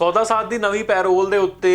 ਸੌਦਾ ਸਾਧ ਦੀ ਨਵੀਂ ਪੈਰੋਲ ਦੇ ਉੱਤੇ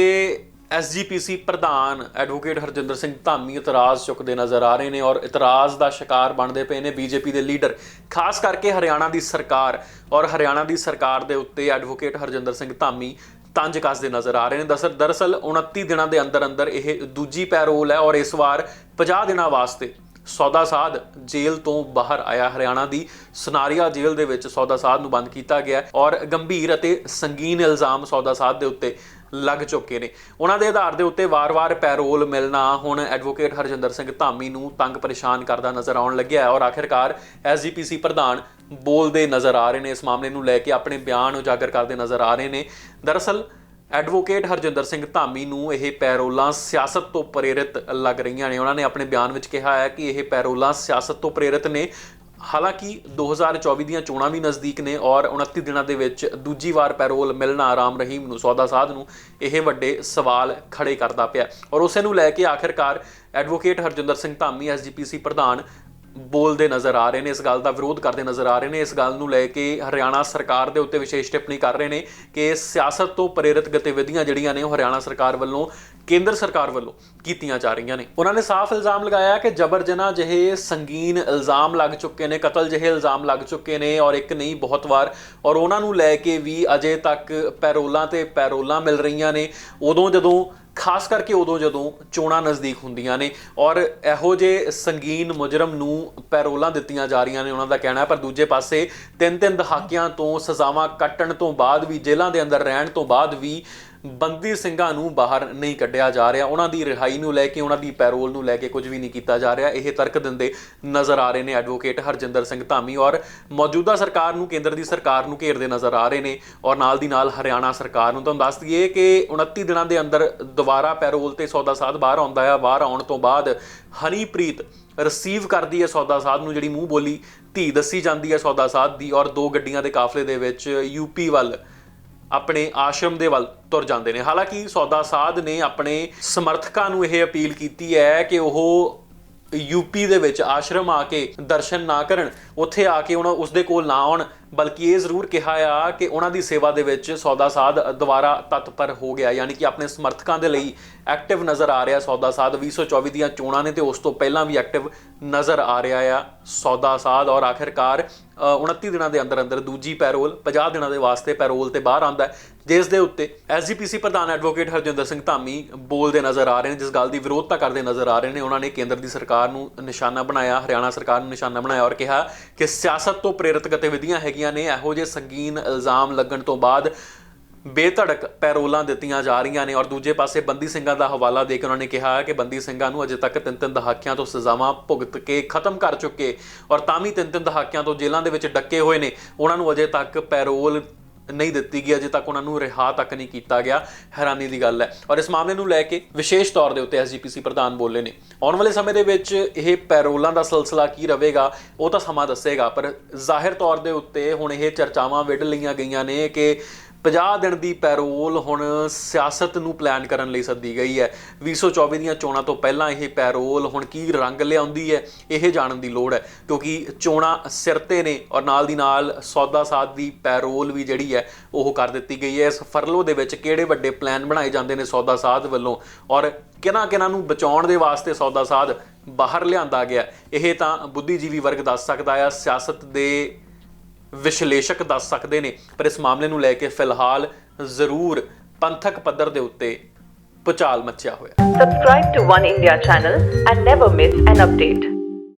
ਐਸਜੀਪੀਸੀ ਪ੍ਰਧਾਨ ਐਡਵੋਕੇਟ ਹਰਜਿੰਦਰ ਸਿੰਘ ਧਾਮੀ ਇਤਰਾਜ਼ ਚੁੱਕਦੇ ਨਜ਼ਰ ਆ ਰਹੇ ਨੇ ਔਰ ਇਤਰਾਜ਼ ਦਾ ਸ਼ਿਕਾਰ ਬਣਦੇ ਪਏ ਨੇ ਬੀਜੇਪੀ ਦੇ ਲੀਡਰ, ਖਾਸ ਕਰਕੇ ਹਰਿਆਣਾ ਦੀ ਸਰਕਾਰ ਔਰ ਹਰਿਆਣਾ ਦੀ ਸਰਕਾਰ ਦੇ ਉੱਤੇ ਐਡਵੋਕੇਟ ਹਰਜਿੰਦਰ ਸਿੰਘ ਧਾਮੀ ਤੰਜ ਕੱਸਦੇ ਨਜ਼ਰ ਆ ਰਹੇ ਨੇ। ਦਸਰ ਦਰਅਸਲ 29 ਦਿਨਾਂ ਦੇ ਅੰਦਰ ਅੰਦਰ ਇਹ ਦੂਜੀ ਪੈਰੋਲ ਹੈ ਔਰ ਇਸ ਵਾਰ 50 ਦਿਨਾਂ ਵਾਸਤੇ ਸੌਦਾ ਸਾਧ ਜੇਲ੍ਹ ਤੋਂ ਬਾਹਰ ਆਇਆ। ਹਰਿਆਣਾ ਦੀ ਸੁਨਾਰੀਆ ਜੇਲ੍ਹ ਦੇ ਵਿੱਚ ਸੌਦਾ ਸਾਧ ਨੂੰ ਬੰਦ ਕੀਤਾ ਗਿਆ ਔਰ ਗੰਭੀਰ ਅਤੇ ਸੰਗੀਨ ਇਲਜ਼ਾਮ ਸੌਦਾ ਸਾਧ ਦੇ ਉੱਤੇ ਲੱਗ ਚੁੱਕੇ ਨੇ। ਉਹਨਾਂ ਦੇ ਆਧਾਰ ਦੇ ਉੱਤੇ ਵਾਰ-ਵਾਰ ਪੈਰੋਲ ਮਿਲਣਾ ਹੁਣ ਐਡਵੋਕੇਟ ਹਰਜਿੰਦਰ ਸਿੰਘ ਧਾਮੀ ਨੂੰ ਤੰਗ ਪਰੇਸ਼ਾਨ ਕਰਦਾ ਨਜ਼ਰ ਆਉਣ ਲੱਗਿਆ ਔਰ ਆਖਿਰਕਾਰ ਐਸਜੀਪੀਸੀ ਪ੍ਰਧਾਨ ਬੋਲਦੇ ਨਜ਼ਰ ਆ ਰਹੇ ਨੇ। ਇਸ ਮਾਮਲੇ ਨੂੰ ਲੈ ਕੇ ਆਪਣੇ ਬਿਆਨ ਉਜਾਗਰ ਕਰਦੇ ਨਜ਼ਰ ਆ ਰਹੇ ਨੇ। ਦਰਅਸਲ ਐਡਵੋਕੇਟ ਹਰਜਿੰਦਰ ਸਿੰਘ ਧਾਮੀ ਨੂੰ ਇਹ ਪੈਰੋਲਾਂ ਸਿਆਸਤ ਤੋਂ ਪ੍ਰੇਰਿਤ ਲੱਗ ਰਹੀਆਂ ਨੇ। ਉਹਨਾਂ ਨੇ ਆਪਣੇ ਬਿਆਨ ਵਿੱਚ ਕਿਹਾ ਹੈ ਕਿ ਇਹ ਪੈਰੋਲਾਂ ਸਿਆਸਤ ਤੋਂ ਪ੍ਰੇਰਿਤ ਨੇ। ਹਾਲਾਂਕਿ 2024 ਦੀਆਂ ਚੋਣਾਂ ਵੀ ਨਜ਼ਦੀਕ ਨੇ ਔਰ 29 ਦਿਨਾਂ ਦੇ ਵਿੱਚ ਦੂਜੀ ਵਾਰ ਪੈਰੋਲ ਮਿਲਣਾ ਆਰਾਮ ਰਹੀਮ ਨੂੰ, ਸੌਦਾ ਸਾਧ ਨੂੰ ਇਹ ਵੱਡੇ ਸਵਾਲ ਖੜੇ ਕਰਦਾ ਪਿਆ। ਔਰ ਉਸੇ ਨੂੰ ਲੈ ਕੇ ਆਖਿਰਕਾਰ ਐਡਵੋਕੇਟ ਹਰਜਿੰਦਰ ਸਿੰਘ ਧਾਮੀ ਐਸਜੀਪੀਸੀ ਪ੍ਰਧਾਨ ਬੋਲਦੇ ਨਜ਼ਰ ਆ ਰਹੇ ਨੇ, ਇਸ ਗੱਲ ਦਾ ਵਿਰੋਧ ਕਰਦੇ ਨਜ਼ਰ ਆ ਰਹੇ ਨੇ, ਇਸ ਗੱਲ ਨੂੰ ਲੈ ਕੇ ਹਰਿਆਣਾ ਸਰਕਾਰ ਦੇ ਉੱਤੇ ਵਿਸ਼ੇਸ਼ ਟਿੱਪਣੀ ਕਰ ਰਹੇ ਨੇ ਕਿ ਸਿਆਸਤ ਤੋਂ ਪ੍ਰੇਰਿਤ ਗਤੀਵਿਧੀਆਂ ਜਿਹੜੀਆਂ ਨੇ ਉਹ ਹਰਿਆਣਾ ਸਰਕਾਰ ਵੱਲੋਂ, ਕੇਂਦਰ ਸਰਕਾਰ ਵੱਲੋਂ ਕੀਤੀਆਂ ਜਾ ਰਹੀਆਂ ਨੇ। ਉਹਨਾਂ ਨੇ ਸਾਫ਼ ਇਲਜ਼ਾਮ ਲਗਾਇਆ ਕਿ ਜਬਰ ਜਨਾਹ ਜਿਹੇ ਸੰਗੀਨ ਇਲਜ਼ਾਮ ਲੱਗ ਚੁੱਕੇ ਨੇ, ਕਤਲ ਜਿਹੇ ਇਲਜ਼ਾਮ ਲੱਗ ਚੁੱਕੇ ਨੇ ਔਰ ਇੱਕ ਨਹੀਂ, ਬਹੁਤ ਵਾਰ। ਔਰ ਉਹਨਾਂ ਨੂੰ ਲੈ ਕੇ ਵੀ ਅਜੇ ਤੱਕ ਪੈਰੋਲਾਂ ਤੇ ਪੈਰੋਲਾਂ ਮਿਲ ਰਹੀਆਂ ਨੇ। ਉਦੋਂ ਜਦੋਂ ਖਾਸ ਕਰਕੇ ਉਦੋਂ ਜਦੋਂ ਚੋਣਾਂ ਨਜ਼ਦੀਕ ਹੁੰਦੀਆਂ ਨੇ ਔਰ ਇਹੋ ਜੇ ਸੰਗੀਨ ਮੁਜਰਮ ਨੂੰ ਪੈਰੋਲਾਂ ਦਿੱਤੀਆਂ ਜਾ ਰਹੀਆਂ ਨੇ ਉਹਨਾਂ ਦਾ ਕਹਿਣਾ ਹੈ, ਪਰ ਦੂਜੇ ਪਾਸੇ ਤਿੰਨ ਤਿੰਨ ਦਹਾਕਿਆਂ ਤੋਂ ਸਜ਼ਾਵਾਂ ਕੱਟਣ ਤੋਂ ਬਾਅਦ ਵੀ, ਜੇਲ੍ਹਾਂ ਦੇ ਅੰਦਰ ਰਹਿਣ ਤੋਂ ਬਾਅਦ ਵੀ ਬੰਦੀ ਸਿੰਘਾਂ ਨੂੰ ਬਾਹਰ ਨਹੀਂ ਕੱਢਿਆ ਜਾ ਰਿਹਾ। ਉਹਨਾਂ ਦੀ ਰਿਹਾਈ ਨੂੰ ਲੈ ਕੇ, ਉਹਨਾਂ ਦੀ ਪੈਰੋਲ ਨੂੰ ਲੈ ਕੇ ਕੁਝ ਵੀ ਨਹੀਂ ਕੀਤਾ ਜਾ ਰਿਹਾ। ਇਹ ਤਰਕ ਦਿੰਦੇ ਨਜ਼ਰ ਆ ਰਹੇ ਨੇ ਐਡਵੋਕੇਟ ਹਰਜਿੰਦਰ ਸਿੰਘ ਧਾਮੀ ਔਰ ਮੌਜੂਦਾ ਸਰਕਾਰ ਨੂੰ, ਕੇਂਦਰ ਦੀ ਸਰਕਾਰ ਨੂੰ ਘੇਰਦੇ ਨਜ਼ਰ ਆ ਰਹੇ ਨੇ ਔਰ ਨਾਲ ਦੀ ਨਾਲ ਹਰਿਆਣਾ ਸਰਕਾਰ ਨੂੰ। ਤੁਹਾਨੂੰ ਦੱਸ ਦਈਏ ਕਿ 29 ਦਿਨਾਂ ਦੇ ਅੰਦਰ ਦੁਬਾਰਾ ਪੈਰੋਲ ਤੇ ਸੌਦਾ ਸਾਧ ਬਾਹਰ ਆਉਂਦਾ ਆ। ਬਾਹਰ ਆਉਣ ਤੋਂ ਬਾਅਦ ਹਨੀਪ੍ਰੀਤ ਰਿਸੀਵ ਕਰਦੀ ਹੈ ਸੌਦਾ ਸਾਧ ਨੂੰ, ਜਿਹੜੀ ਮੂੰਹ ਬੋਲੀ ਧੀ ਦੱਸੀ ਜਾਂਦੀ ਹੈ ਸੌਦਾ ਸਾਧ ਦੀ ਔਰ ਦੋ ਗੱਡੀਆਂ ਦੇ ਕਾਫਲੇ ਦੇ ਵਿੱਚ ਯੂਪੀ ਵੱਲ ਆਪਣੇ ਆਸ਼ਰਮ ਦੇ ਵੱਲ ਤੁਰ ਜਾਂਦੇ ਨੇ। ਹਾਲਾਂਕਿ ਸੌਦਾ ਸਾਧ ਨੇ ਆਪਣੇ ਸਮਰਥਕਾਂ ਨੂੰ ਇਹ ਅਪੀਲ ਕੀਤੀ ਹੈ ਕਿ ਉਹ ਯੂਪੀ ਦੇ ਵਿੱਚ ਆਸ਼ਰਮ ਆ ਕੇ ਦਰਸ਼ਨ ਨਾ ਕਰਨ। ਉੱਥੇ ਆ ਕੇ ਉਹਨਾਂ ਉਸ ਦੇ ਕੋਲ ਨਾ ਆਉਣ। ਬਲਕਿ ਇਹ ਜ਼ਰੂਰ ਕਿਹਾ ਆ ਕਿ ਉਹਨਾਂ ਦੀ ਸੇਵਾ ਦੇ ਵਿੱਚ ਸੌਦਾ ਸਾਧ ਦੁਬਾਰਾ ਤਤਪਰ ਹੋ ਗਿਆ ਯਾਨੀ ਕਿ ਆਪਣੇ ਸਮਰਥਕਾਂ ਦੇ ਲਈ ਐਕਟਿਵ ਨਜ਼ਰ ਆ ਰਿਹਾ ਸੌਦਾ ਸਾਧ 2024 ਦੀਆਂ ਚੋਣਾਂ ਨੇ ਤੇ ਉਸ ਤੋਂ ਪਹਿਲਾਂ ਵੀ ਐਕਟਿਵ ਨਜ਼ਰ ਆ ਰਿਹਾ ਆ ਸੌਦਾ ਸਾਧ ਔਰ ਆਖਿਰਕਾਰ ਅ, 29 ਦਿਨਾਂ ਦੇ ਅੰਦਰ ਅੰਦਰ ਦੂਜੀ ਪੈਰੋਲ 50 ਦਿਨਾਂ ਦੇ ਵਾਸਤੇ ਪੈਰੋਲ ਤੇ ਬਾਹਰ ਆਉਂਦਾ ਜਿਸ ਦੇ ਉੱਤੇ ਐਸਜੀਪੀਸੀ ਪ੍ਰਧਾਨ ਐਡਵੋਕੇਟ ਹਰਜਿੰਦਰ ਸਿੰਘ ਧਾਮੀ ਬੋਲਦੇ ਨਜ਼ਰ ਆ ਰਹੇ ਨੇ ਜਿਸ ਗੱਲ ਦੀ ਵਿਰੋਧਤਾ ਕਰਦੇ ਨਜ਼ਰ ਆ ਰਹੇ ਨੇ। ਉਹਨਾਂ ਨੇ ਕੇਂਦਰ ਦੀ ਸਰਕਾਰ ਨੂੰ ਨਿਸ਼ਾਨਾ ਬਣਾਇਆ ਹਰਿਆਣਾ ਸਰਕਾਰ ਨੂੰ ਨਿਸ਼ਾਨਾ ਬਣਾਇਆ ਔਰ ਕਿਹਾ ਕਿ ਸਿਆਸਤ ਤੋਂ ਪ੍ਰੇਰਿਤ ਗਤੀਵਿਧੀਆਂ ਹੈਗੀਆਂ ਨੇ, ਇਹੋ ਜਿਹੇ ਸੰਗੀਨ ਇਲਜ਼ਾਮ ਲੱਗਣ ਤੋਂ ਬਾਅਦ ਬੇਧੜਕ ਪੈਰੋਲਾਂ ਦਿੱਤੀਆਂ ਜਾ ਰਹੀਆਂ ਨੇ ਔਰ ਦੂਜੇ ਪਾਸੇ ਬੰਦੀ ਸਿੰਘਾਂ ਦਾ ਹਵਾਲਾ ਦੇ ਕੇ ਉਹਨਾਂ ਨੇ ਕਿਹਾ ਕਿ ਬੰਦੀ ਸਿੰਘਾਂ ਨੂੰ ਅਜੇ ਤੱਕ ਤਿੰਨ ਤਿੰਨ ਦਹਾਕਿਆਂ ਤੋਂ ਸਜ਼ਾਵਾਂ ਭੁਗਤ ਕੇ ਖਤਮ ਕਰ ਚੁੱਕੇ ਔਰ ਤਾਂ ਵੀ ਤਿੰਨ ਤਿੰਨ ਦਹਾਕਿਆਂ ਤੋਂ ਜੇਲ੍ਹਾਂ ਦੇ ਵਿੱਚ ਡੱਕੇ ਹੋਏ ਨੇ। ਉਹਨਾਂ ਨੂੰ ਅਜੇ ਤੱਕ ਪੈਰੋਲ ਨਹੀਂ ਦਿੱਤੀ ਗਈ, ਅਜੇ ਤੱਕ ਉਹਨਾਂ ਨੂੰ ਰਿਹਾ ਤੱਕ ਨਹੀਂ ਕੀਤਾ ਗਿਆ, ਹੈਰਾਨੀ ਦੀ ਗੱਲ ਹੈ। ਔਰ ਇਸ ਮਾਮਲੇ ਨੂੰ ਲੈ ਕੇ ਵਿਸ਼ੇਸ਼ ਤੌਰ ਦੇ ਉੱਤੇ ਐਸਜੀਪੀਸੀ ਪ੍ਰਧਾਨ ਬੋਲੇ ਨੇ। ਆਉਣ ਵਾਲੇ ਸਮੇਂ ਦੇ ਵਿੱਚ ਇਹ ਪੈਰੋਲਾਂ ਦਾ ਸਿਲਸਿਲਾ ਕੀ ਰਹੇਗਾ, ਉਹ ਤਾਂ ਸਮਾਂ ਦੱਸੇਗਾ, ਪਰ ਜ਼ਾਹਿਰ ਤੌਰ ਦੇ ਉੱਤੇ ਹੁਣ ਇਹ ਚਰਚਾਵਾਂ ਵਿੱਢ ਲਈਆਂ ਗਈਆਂ ਨੇ ਕਿ 50 ਦਿਨ ਦੀ ਪੈਰੋਲ ਹੁਣ ਸਿਆਸਤ ਨੂੰ ਪਲਾਨ ਕਰਨ ਲਈ ਸੱਦੀ ਗਈ ਹੈ। 2024 ਦੀਆਂ ਚੋਣਾਂ ਤੋਂ ਪਹਿਲਾਂ ਇਹ ਪੈਰੋਲ ਹੁਣ ਕੀ ਰੰਗ ਲਿਆਉਂਦੀ ਹੈ, ਇਹ ਜਾਣਨ ਦੀ ਲੋੜ ਹੈ, ਕਿਉਂਕਿ ਚੋਣਾਂ ਸਿਰ ਤੇ ਨੇ ਔਰ ਨਾਲ ਦੀ ਨਾਲ ਸੌਦਾ ਸਾਧ ਦੀ ਪੈਰੋਲ ਵੀ ਜਿਹੜੀ ਹੈ, ਉਹ ਕਰ ਦਿੱਤੀ ਗਈ ਹੈ। ਇਸ ਫਰਲੋ ਦੇ ਵਿੱਚ ਕਿਹੜੇ ਵੱਡੇ ਪਲਾਨ ਬਣਾਏ ਜਾਂਦੇ ਨੇ ਸੌਦਾ ਸਾਧ ਵੱਲੋਂ? ਔਰ ਕਿਹਨਾਂ ਕਿਹਨਾਂ ਨੂੰ ਬਚਾਉਣ ਦੇ ਵਾਸਤੇ ਸੌਦਾ ਸਾਧ ਬਾਹਰ ਲਿਆਂਦਾ ਗਿਆ? ਇਹ ਤਾਂ ਬੁੱਧੀਜੀਵੀ ਵਰਗ ਦੱਸ ਸਕਦਾ ਆ। ਸਿਆਸਤ ਦੇ ਵਿਸ਼ਲੇਸ਼ਕ ਦੱਸ ਸਕਦੇ ਨੇ ਪਰ ਇਸ ਮਾਮਲੇ ਨੂੰ ਲੈ ਕੇ ਫਿਲਹਾਲ ਜ਼ਰੂਰ ਪੰਥਕ ਪੱਧਰ ਦੇ ਉੱਤੇ ਪੁਚਾਲ ਮੱਚਿਆ ਹੋਇਆ Subscribe to One India channel and never miss an update.